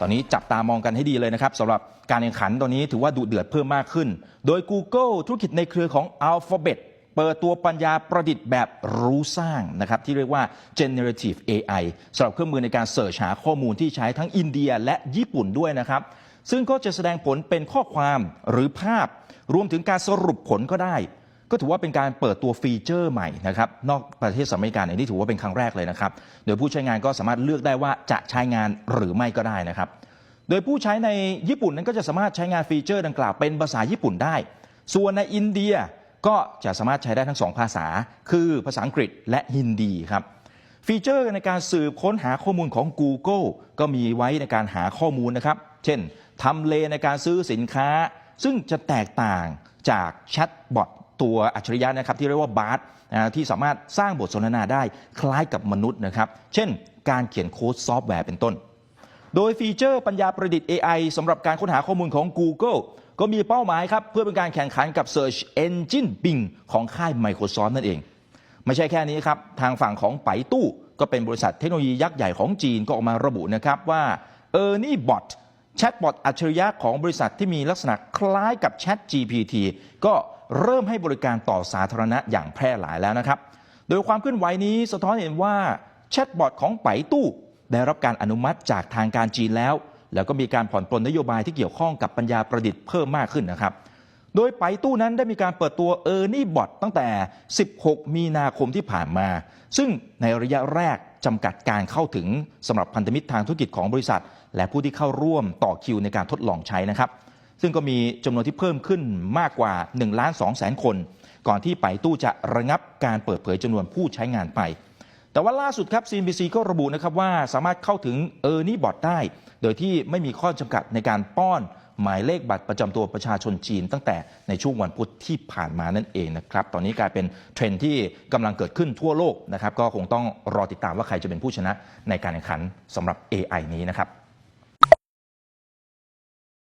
ตอนนี้จับตามองกันให้ดีเลยนะครับสำหรับการแข่งขันตอนนี้ถือว่าดุเดือดเพิ่มมากขึ้น โดย Google ธุรกิจในเครือของ Alphabet เปิดตัวปัญญาประดิษฐ์แบบรู้สร้างนะครับ ที่เรียกว่า generative AI สำหรับเครื่องมือในการเสิร์ชหาข้อมูลที่ใช้ทั้งอินเดียและญี่ปุ่นด้วยนะครับ ซึ่งก็จะแสดงผลเป็นข้อความหรือภาพ รวมถึงการสรุปผลก็ได้ ก็ถือว่าเป็นการเปิดตัวฟีเจอร์ใหม่นะครับนอกประเทศสหรัฐอเมริกาเนี่ยนี่ถือว่าเป็นครั้งแรกเลยนะครับ โดยผู้ใช้งานก็สามารถเลือกได้ว่าจะใช้งานหรือไม่ก็ได้นะครับ โดยผู้ใช้ในญี่ปุ่นนั้นก็จะสามารถใช้งานฟีเจอร์ดังกล่าวเป็นภาษาญี่ปุ่นได้ ส่วนในอินเดียก็จะสามารถใช้ได้ทั้งสองภาษา คือภาษาอังกฤษและฮินดีครับฟีเจอร์ในการสืบค้นหาข้อมูลของ Google ก็มีไว้ในการหาข้อมูลนะครับ เช่นทำเลในการซื้อสินค้า ซึ่งจะแตกต่างจากแชทบอท ตัวอัจฉริยะนะครับที่เรียกว่าบาร์นะที่สามารถสร้างบทสนทนาได้คล้ายกับมนุษย์นะครับเช่น การเขียนโค้ดซอฟต์แวร์เป็นต้น โดยฟีเจอร์ปัญญาประดิษฐ์ AI สำหรับการค้นหาข้อมูลของ Google ก็มีเป้าหมายครับ เพื่อเป็นการแข่งขันกับ Search Engine Bing ของค่าย Microsoft นั่นเอง ไม่ใช่แค่นี้ครับ ทางฝั่งของไปตู้ ก็เป็นบริษัทเทคโนโลยียักษ์ใหญ่ของจีนก็ออกมาระบุนะครับว่า e r n i e Bot แชทบอทอัจฉริยะของบริษัทที่มีลักษณะคล้ายกับ Chat GPT ก็ เริ่มให้บริการต่อสาธารณะอย่างแพร่หลายแล้วนะครับ โดยความเคลื่อนไหวนี้สะท้อนเห็นว่าแชทบอทของไปตู้ได้รับการอนุมัติจากทางการจีนแล้ว แล้วก็มีการผ่อนปลนนโยบายที่เกี่ยวข้องกับปัญญาประดิษฐ์เพิ่มมากขึ้นนะครับ โดยไปตู้นั้นได้มีการเปิดตัว e a r n i e Bot ตั้งแต่ 16 มีนาคมที่ผ่านมา ซึ่งในระยะแรกจำกัดการเข้าถึงสำหรับพันธมิตรทางธุรกิจของบริษัท และผู้ที่เข้าร่วมต่อคิวในการทดลองใช้นะครับ ซึ่งก็มีจำนวนที่เพิ่มขึ้นมากกว่า1ล้าน2แสนคน ก่อนที่ไปตู้จะระงับการเปิดเผยจำนวนผู้ใช้งานไป แต่ว่าล่าสุดครับ CNBC ก็ระบุนะครับว่าสามารถเข้าถึง e a r n i e Bot ได้ โดยที่ไม่มีข้อจำกัดในการป้อนหมายเลขบัตรประจำตัวประชาชนจีน ตั้งแต่ในช่วงวันพุธที่ผ่านมานั่นเองนะครับ ตอนนี้กลายเป็นเทรนที่กำลังเกิดขึ้นทั่วโลกนะครับ ก็คงต้องรอติดตามว่าใครจะเป็นผู้ชนะในการแข่งขันสำหรับ AI นี้นะครับ